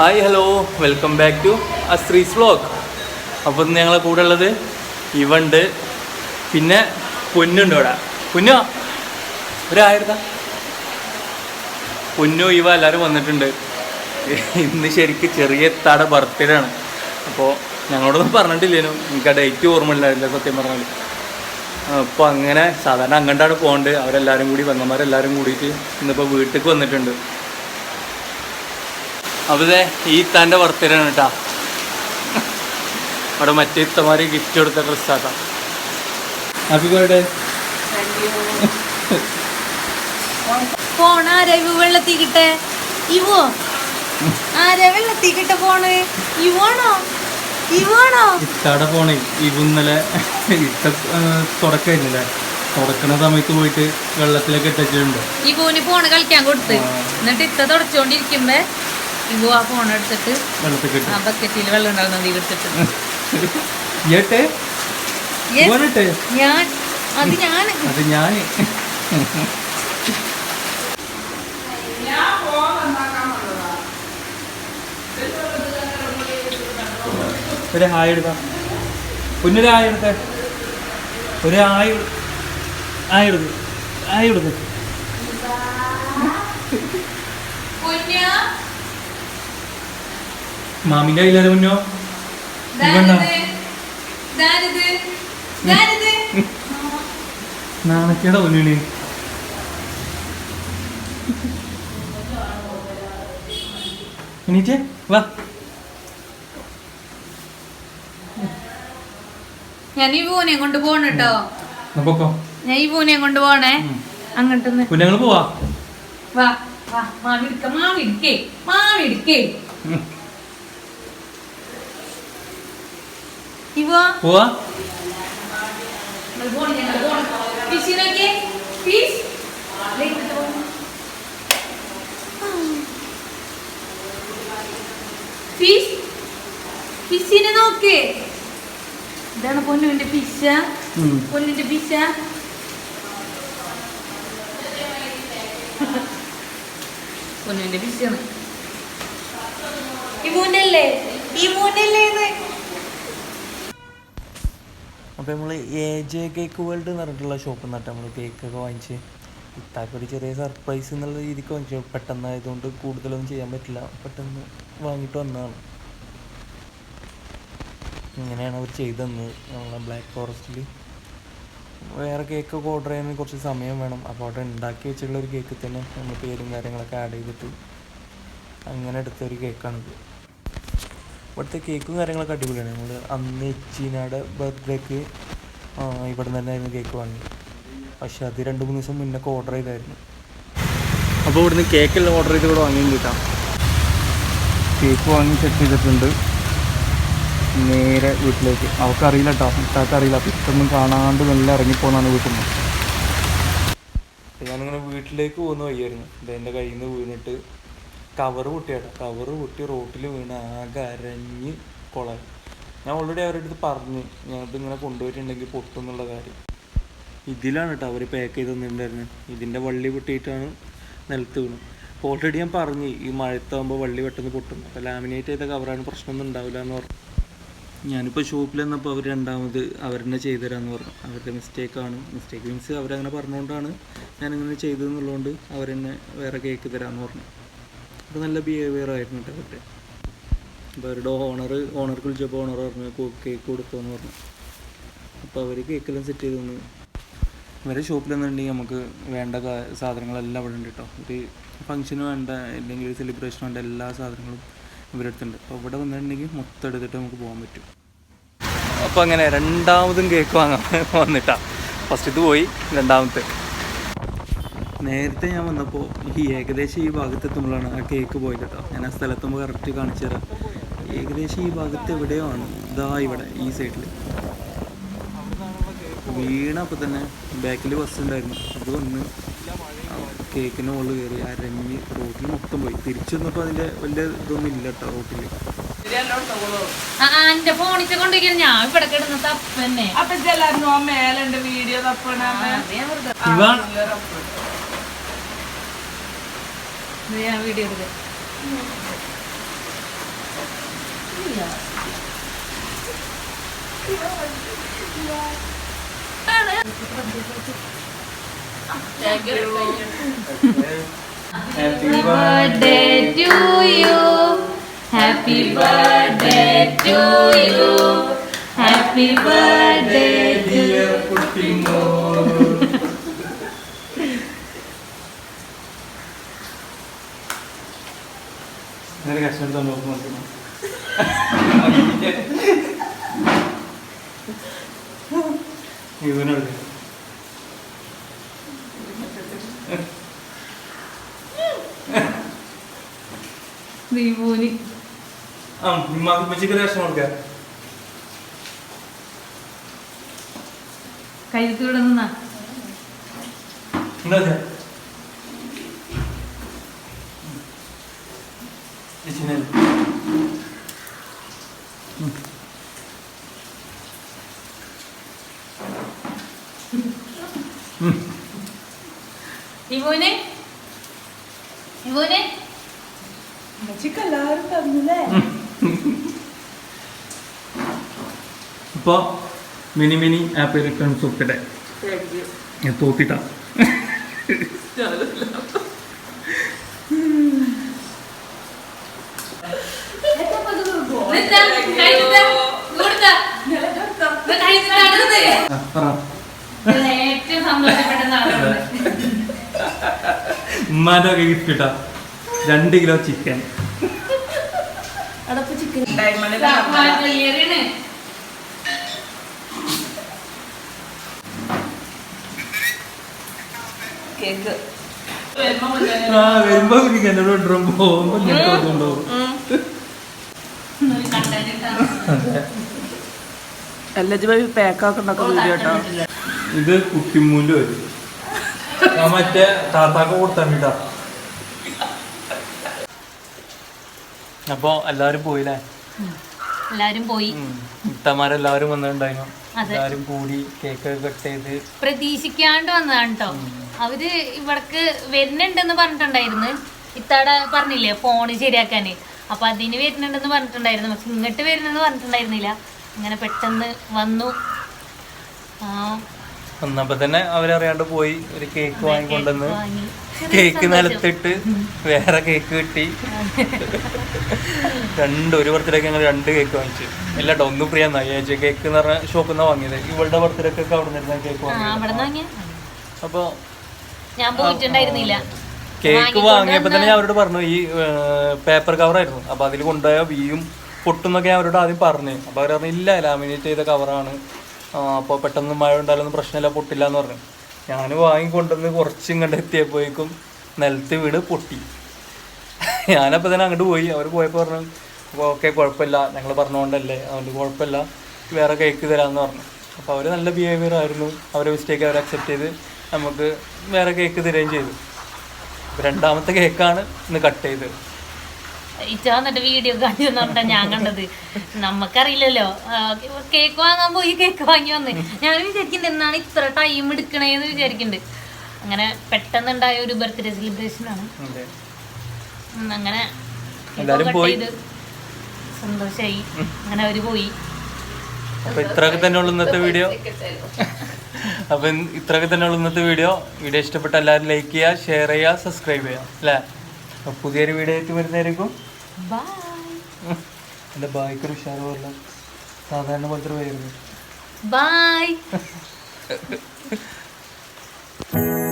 Hi hello welcome back to അസ്ത്രീസ് vlog അപ്പോൾ ഇന്ന് ഞങ്ങളെ കൂടെ ഉള്ളത് ഇവണ്ട് പിന്നെ പൊന്നുണ്ട് ഇവിടെ. പൊന്നു? ഒരായിരത്താ? പൊന്നു ഇവ എല്ലാവരും വന്നിട്ടുണ്ട്. ഇന്ന് ശരിക്കും ചെറിയ തട ബർത്ത്ഡേ ആണ്. അപ്പോൾ ഞങ്ങളോടൊന്നും പറഞ്ഞിട്ടില്ലേനു. എനിക്ക് ആ ഡേറ്റ് ഓർമ്മ ഇല്ലായിരുന്നു സത്യം പറഞ്ഞാൽ അപ്പോൾ അങ്ങനെ സാധാരണ അങ്ങോട്ടാണ് പോകേണ്ടത് അവരെല്ലാവരും കൂടി വന്നമാരെല്ലാവരും കൂടിയിട്ട് ഇന്നിപ്പോൾ വീട്ടിലേക്ക് വന്നിട്ടുണ്ട്. അപ്പോൾ ഇതേ ഈ തന്റെ ബർത്ത്ഡേ ആണ് കേട്ടാ. അവിടെ മറ്റേ ഇത്തമാര് ഗിഫ്റ്റ് കൊടുത്ത ഡ്രസ്സാക്കാം ഹാപ്പി ബർത്ത്ഡേ ഫോൺ ആരാ ഇവ വെള്ളത്തിക്കിട്ടെ. ഇവോ? ആരാ വെള്ളത്തിക്കിട്ട ഫോണ് ഇവാണോ? ഇവാണോ? ഇത്താടെ ഫോണേ ഇവ ഇന്നലെ ഇത്ത തുടക്കായിരുന്നില്ലേ? തുടക്കണ സമയത്ത് പോയിട്ട് വെള്ളത്തിലൊക്കെ ഇട്ടിട്ടുണ്ട് ഈ ഫോണ് കളിക്കാൻ കൊടുത്ത്. എന്നിട്ട് ഇത്ത തുടച്ചോണ്ടിരിക്കുമ്പോ ഇവു ആ ഫോൺ എടുത്തിട്ട് ആ ബക്കറ്റിൽ വെള്ളം ഉണ്ടാകുന്നത് എടുത്തിട്ട്. ഞാൻ? അത് ഞാൻ? അത് ഞാൻ. ഒരു ഹായ് എടുക്കാം. കുഞ്ഞൊരു ഹായ് എടുത്തേ. ഒരു ഹായ് ഹായ് എടുക്ക്. ഹായ് എടുക്ക്. മാമിന്റെ കയ്യിലല്ലേ കയ്യിലാരും മുന്നോ നാണക്കേടാ കുഞ്ഞിന് എണീറ്റേ വാ. ഞാൻ ഈ പൂനെ കൊണ്ട് പോണ കേട്ടോ. എന്നാ പൊക്കോ. ഞാൻ ഈ പൂനെ കൊണ്ട് പോണേ. കുഞ്ഞങ്ങൾ പോവാ. വാ വാ എടുക്കേ മാവി എടുക്കേ ഉം. ഇവോ പോവാ നമ്മൾ പോണി ഞങ്ങൾ പോണി ഫിഷിനൊക്കെ ഫിഷ് ലേക്കിട്ട് പോ ഫിഷ് ഫിഷിനെ നോക്ക്. ഇതാണ് പൊന്നുവിന്റെ ഫിഷ. പൊന്നിന്റെ ഫിഷ പൊന്നുവിന്റെ ഫിഷാണ് ഈ മൂന്നല്ലേ? ഈ മൂന്നല്ലേ അപ്പോൾ നമ്മൾ എ ജെ കേക്ക് വേൾഡ് എന്ന് പറഞ്ഞിട്ടുള്ള ഷോപ്പിൽ നിന്നിട്ട് നമ്മൾ കേക്കൊക്കെ വാങ്ങിച്ച്. ഇത്താക്ക ഒരു ചെറിയ സർപ്രൈസ് എന്നുള്ള രീതിക്ക് വാങ്ങിച്ചു. പെട്ടെന്നായതുകൊണ്ട് കൂടുതലൊന്നും ചെയ്യാൻ പറ്റില്ല. പെട്ടെന്ന് വാങ്ങിയിട്ട് വന്നതാണ്. ഇങ്ങനെയാണ് അവർ ചെയ്തതെന്ന് നമ്മളെ ബ്ലാക്ക് ഫോറസ്റ്റിൽ വേറെ കേക്കൊക്കെ ഓർഡർ ചെയ്യാൻ കുറച്ച് സമയം വേണം. അപ്പോൾ അവിടെ ഉണ്ടാക്കി വെച്ചിട്ടുള്ള ഒരു കേക്ക് തന്നെ നമ്മൾ പേരും കാര്യങ്ങളൊക്കെ ആഡ് ചെയ്തിട്ട് അങ്ങനെ എടുത്തൊരു കേക്കാണിത് ഇവിടുത്തെ കേക്കും കാര്യങ്ങളൊക്കെ അടിപൊളിയാണ്. നമ്മൾ അന്ന് എച്ചീനയുടെ ബർത്ത്ഡേക്ക് ഇവിടെ നിന്ന് തന്നെ കേക്ക് വാങ്ങി പക്ഷെ അത് രണ്ട് മൂന്ന് ദിവസം മുന്നേ ഓർഡർ ചെയ്തായിരുന്നു. അപ്പോൾ ഇവിടുന്ന് കേക്കെല്ലാം ഓർഡർ ചെയ്ത് ഇവിടെ വാങ്ങിയും കിട്ടാം. കേക്ക് വാങ്ങി സെറ്റ് ചെയ്തിട്ടുണ്ട്. നേരെ വീട്ടിലേക്ക്. അവൾക്കറിയില്ല കേട്ടോ ഇത്താക്ക് അറിയില്ല അപ്പം ഇഷ്ടമൊന്നും കാണാണ്ട് നല്ല ഇറങ്ങിപ്പോന്നാണ് വീട്ടിൽ നിന്ന് ഞാനിങ്ങനെ വീട്ടിലേക്ക് പോകുന്ന വഴിയായിരുന്നു. ഇത് എന്റെ കയ്യിൽ നിന്ന് വീണിട്ട് കവറ് പൊട്ടിയാട്ടോ. കവറ് പൊട്ടി റോട്ടിൽ വീണ് ആകെ അരഞ്ഞ് കുളമായി ഞാൻ ഓൾറെഡി അവരുടെ അടുത്ത് പറഞ്ഞു ഞങ്ങൾക്ക് ഇങ്ങനെ കൊണ്ടുപോയിട്ടുണ്ടെങ്കിൽ പൊട്ടും എന്നുള്ള കാര്യം. ഇതിലാണ് കേട്ടോ അവർ പാക്ക് ചെയ്ത് തന്നിട്ടുണ്ടായിരുന്നത് ഇതിന്റെ വള്ളി പൊട്ടിയിട്ടാണ് നിലത്ത് വീണു. അപ്പോൾ ഓൾറെഡി ഞാൻ പറഞ്ഞു ഈ മഴത്താകുമ്പോൾ വള്ളി പെട്ടെന്ന് പൊട്ടും. അപ്പോൾ ലാമിനേറ്റ് ചെയ്ത കവറാണ് പ്രശ്നമൊന്നും ഉണ്ടാവില്ല എന്ന് പറഞ്ഞു. ഞാനിപ്പോൾ ഷോപ്പിൽ വന്നപ്പോൾ അവർ രണ്ടാമത് അവരെന്നെ ചെയ്തു തരാമെന്ന് പറഞ്ഞു. അവരുടെ മിസ്റ്റേക്കാണ് മിസ്റ്റേക്ക് മീൻസ് അവരങ്ങനെ പറഞ്ഞുകൊണ്ടാണ് ഞാനിങ്ങനെ ചെയ്തതെന്നുള്ളതുകൊണ്ട് അവരെന്നെ വേറെ കേക്ക് തരാമെന്ന് പറഞ്ഞു. അപ്പോൾ നല്ല ബിഹേവിയർ ആയിരുന്നു കേട്ടോ അവരുടെ അപ്പോൾ അവരുടെ ഓണർ ഓണർക്ക് വിളിച്ചപ്പോൾ ഓണർ പറഞ്ഞു കേക്ക് എന്ന് പറഞ്ഞു. അപ്പോൾ അവർ കേക്കെല്ലാം സെറ്റ് ചെയ്ത് തന്നു. ഇവരെ ഷോപ്പിലെന്നുണ്ടെങ്കിൽ നമുക്ക് വേണ്ട സാധനങ്ങളെല്ലാം അവിടെ ഉണ്ട് കേട്ടോ. ഒരു ഫംഗ്ഷന് വേണ്ട അല്ലെങ്കിൽ ഒരു സെലിബ്രേഷൻ വേണ്ട എല്ലാ സാധനങ്ങളും ഇവരുടെ അടുത്തുണ്ട്. അപ്പോൾ ഇവിടെ വന്നിട്ടുണ്ടെങ്കിൽ മൊത്തം എടുത്തിട്ട് നമുക്ക് പോകാൻ പറ്റും. അപ്പോൾ അങ്ങനെ രണ്ടാമതും കേക്ക് വാങ്ങാൻ വന്നിട്ടാ. ഫസ്റ്റ് ഇത് പോയി രണ്ടാമത്തെ. നേരത്തെ ഞാൻ വന്നപ്പോൾ ഈ ഏകദേശം ഈ ഭാഗത്ത് എത്തുമ്പോഴാണ് ആ കേക്ക് പോയത് കേട്ടോ ഞാൻ ആ സ്ഥലത്തുമ്പോൾ കറക്റ്റ് കാണിച്ചു തരാം. ഏകദേശം ഈ ഭാഗത്ത് എവിടെയോ ആണ്. ഇതാ ഇവിടെ ഈ സൈഡിൽ വീണപ്പോൾ തന്നെ ബാക്കിൽ ബസ് ഉണ്ടായിരുന്നു. അത് വന്ന് കേക്കിന് മുകളിൽ കയറി അരഞ്ഞ് റോട്ടിൽ മൊത്തം പോയി. തിരിച്ചു വന്നപ്പോൾ അതിന്റെ വലിയ ഇതൊന്നും ഇല്ല കേട്ടോ റോട്ടിൽ എന്റെ ഫോണിച്ച കൊണ്ടിരിക്കുന്ന. ഞാൻ ഇവിടെ കിടന്ന തപ്പന്നെ. അപ്പൊ ആ മേലുണ്ട് വീഡിയോ തപ്പണ. ഞാൻ വീഡിയോ എടുക്ക. Happy birthday Happy birthday to you. Happy birthday dear Putimo. ನನಗೆ ಅಷ್ಟೊಂದು ನೋವು ಮಾಡ್ತೀನಿ ಇದು ನೋಡಿ ನೀವು ആ ഉമ്മാക്ക് ഉമ്മച്ചിക്ക് കഷ്ടം കൊടുക്കാം. കഴുത്ത് ഇവിടെ നിന്നാ. എന്താ ദീപൂനെ ഉമ്മച്ചിക്ക് എല്ലാവരും തന്നില്ലേ ഇപ്പൊ മിനി മിനി ആപ്പ് റിട്ടേൺ സൂപ്പിടെ ഞാൻ തോത്തിട്ടാ ഉമ്മാന്റെ ഗിഫ്റ്റ് കിട്ടാ രണ്ട് കിലോ ചിക്കൻ കേക്ക്. വരുമ്പോ എന്നോട് കൊണ്ടുവരും പോകുമ്പോ ഞാൻ കൊണ്ടുപോകും എൽ എച്ച് ബൈ പാക്കാക്കുന്നൊക്കെ വീഡിയോ കേട്ടോ ഇത് കുക്കിമൂൽ വരും മറ്റേ താത്താക്ക് കൊടുത്താൽ മതിട്ടാ അപ്പൊ എല്ലാരും പോയില്ലേ? എല്ലാരും പോയി. ഇത്തമാരെല്ലാവരും വന്നിട്ടുണ്ടായിരുന്നു. എല്ലാരും കൂടി കേക്ക് കട്ട് ചെയ്ത്. പ്രതീക്ഷിക്കാണ്ട് വന്നതാണ് കേട്ടോ അവർ ഇവിടക്ക് വരുന്നുണ്ടെന്ന് പറഞ്ഞിട്ടുണ്ടായിരുന്നു. ഇത്താടെ പറഞ്ഞില്ലേ ഫോണ് ശരിയാക്കാന്. അപ്പൊ അതിന് വരുന്നുണ്ടെന്ന് പറഞ്ഞിട്ടുണ്ടായിരുന്നു. പക്ഷെ ഇങ്ങോട്ട് വരുന്നെന്ന് പറഞ്ഞിട്ടുണ്ടായിരുന്നില്ല. അങ്ങനെ പെട്ടെന്ന് വന്നു. വന്നപ്പോ തന്നെ അവരറിയാണ്ട് പോയി ഒരു കേക്ക് വാങ്ങിക്കൊണ്ടുവന്ന് കേക്ക്. നിലത്തിട്ട് വേറെ കേക്ക് കിട്ടി. രണ്ട് ഒരു ബർത്ത്ഡേക്ക് ഞങ്ങൾ രണ്ട് കേക്ക് വാങ്ങിച്ചു. ഇല്ല കേട്ടോ ഒന്ന് പ്രിയ നയ്യാഴ്ച കേക്ക് എന്ന് പറഞ്ഞ ഷോപ്പിൽ നിന്നാണ് വാങ്ങിയത്. ഇവളുടെ ബർത്ത്ഡേക്ക് ഒക്കെ അവിടെ നിന്നാണ് കേക്ക് വാങ്ങിയത്. അപ്പോൾ ഞാൻ പോയിട്ടുണ്ടായിരുന്നില്ല. കേക്ക് വാങ്ങിയപ്പോ തന്നെ ഞാൻ അവരോട് പറഞ്ഞു ഈ പേപ്പർ കവറായിരുന്നു അപ്പൊ അതിൽ കൊണ്ടുപോയ വീയും പൊട്ടുന്നൊക്കെ ഞാൻ അവരോട് ആദ്യം പറഞ്ഞു. അപ്പൊ അവർ പറഞ്ഞു ഇല്ല ലാമിനേറ്റ് ചെയ്ത കവറാണ് അപ്പോൾ പെട്ടെന്ന് മഴ ഉണ്ടായാലൊന്നും പ്രശ്നമില്ല പൊട്ടില്ല എന്ന് പറഞ്ഞു. ഞാൻ വാങ്ങിക്കൊണ്ടുവന്ന് കുറച്ച് ഇങ്ങോട്ട് എത്തിയപ്പോഴേക്കും നിലത്ത് വീട് പൊട്ടി. ഞാനപ്പോൾ തന്നെ അങ്ങോട്ട് പോയി. അവർ പോയപ്പോൾ പറഞ്ഞു ഓക്കെ കുഴപ്പമില്ല. ഞങ്ങൾ പറഞ്ഞുകൊണ്ടല്ലേ അതുകൊണ്ട് കുഴപ്പമില്ല. വേറെ കേക്ക് തരാമെന്ന് പറഞ്ഞു. അപ്പോൾ അവർ നല്ല ബിഹേവിയർ ആയിരുന്നു. അവരെ മിസ്റ്റേക്ക് അവർ അക്സെപ്റ്റ് ചെയ്ത് നമുക്ക് വേറെ കേക്ക് തരുകയും ചെയ്തു. രണ്ടാമത്തെ കേക്കാണ് ഇന്ന് കട്ട് ചെയ്തത്. ഇച്ച വന്നിട്ട് വീഡിയോ കാണിച്ചു തന്നിട്ടാ ഞാൻ കണ്ടത്. നമുക്കറിയില്ലല്ലോ കേക്ക് വാങ്ങാൻ പോയി കേക്ക് വാങ്ങി വന്ന്. ഞാൻ വിചാരിക്കുന്നുണ്ട് എന്നാണ് ഇത്ര ടൈം എടുക്കണേന്ന് വിചാരിക്കുന്നുണ്ട് അങ്ങനെ പെട്ടെന്നുണ്ടായ ഒരു ബർത്ത്ഡേ സെലിബ്രേഷൻ ആണ്. അങ്ങനെ എല്ലാരും പോയി. ചെയ്ത് സന്തോഷായി. അങ്ങനെ അവർ പോയി. അപ്പൊ ഇത്രയൊക്കെ തന്നെയുള്ള ഇന്നത്തെ വീഡിയോ അപ്പൊ ഇത്രയൊക്കെ തന്നെയുള്ള ഇന്നത്തെ വീഡിയോ വീഡിയോ ഇഷ്ടപ്പെട്ട എല്ലാവരും ലൈക്ക് ചെയ്യുക ഷെയർ ചെയ്യുക സബ്സ്ക്രൈബ് ചെയ്യുക. അല്ലേ? പുതിയൊരു വീഡിയോ ആയിട്ട് വരുന്നതായിരിക്കും. എന്റെ ബായ്ക്കൊരു ഉഷാറ് പോലെ സാധാരണ പോലത്തെ ഒരു ബൈ